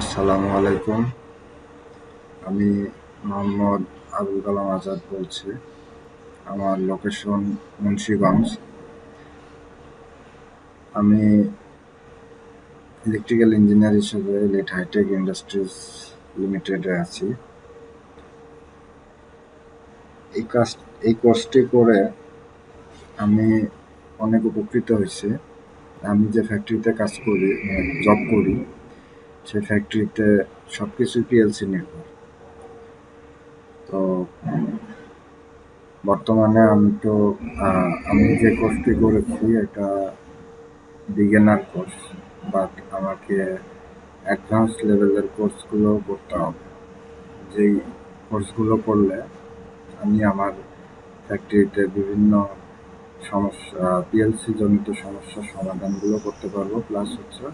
আসসালামু আলাইকুম। আমি মোহাম্মদ আবুল কালাম আজাদ বলছি। আমার লোকেশন মুন্সীগঞ্জ। আমি ইলেকট্রিক্যাল ইঞ্জিনিয়ার হিসেবে লেট হাইটেক ইন্ডাস্ট্রিজ লিমিটেডে আছি। এই কাজ এই কোর্সটি করে আমি অনেক উপকৃত হয়েছি। আমি যে ফ্যাক্টরিতে কাজ করি জব করি সেই ফ্যাক্টরিতে সব কিছুই পিএলসি নির্ভর তো বর্তমানে আমি তো আমি যে কোর্সটি করেছি এটা বিগিনার কোর্স বাট আমাকে অ্যাডভান্স লেভেলের কোর্সগুলো করতে হবে। যেই কোর্সগুলো করলে আমি আমার ফ্যাক্টরিতে বিভিন্ন সমস্যা পিএলসি জনিত সমস্যার সমাধানগুলো করতে পারব প্লাস হচ্ছে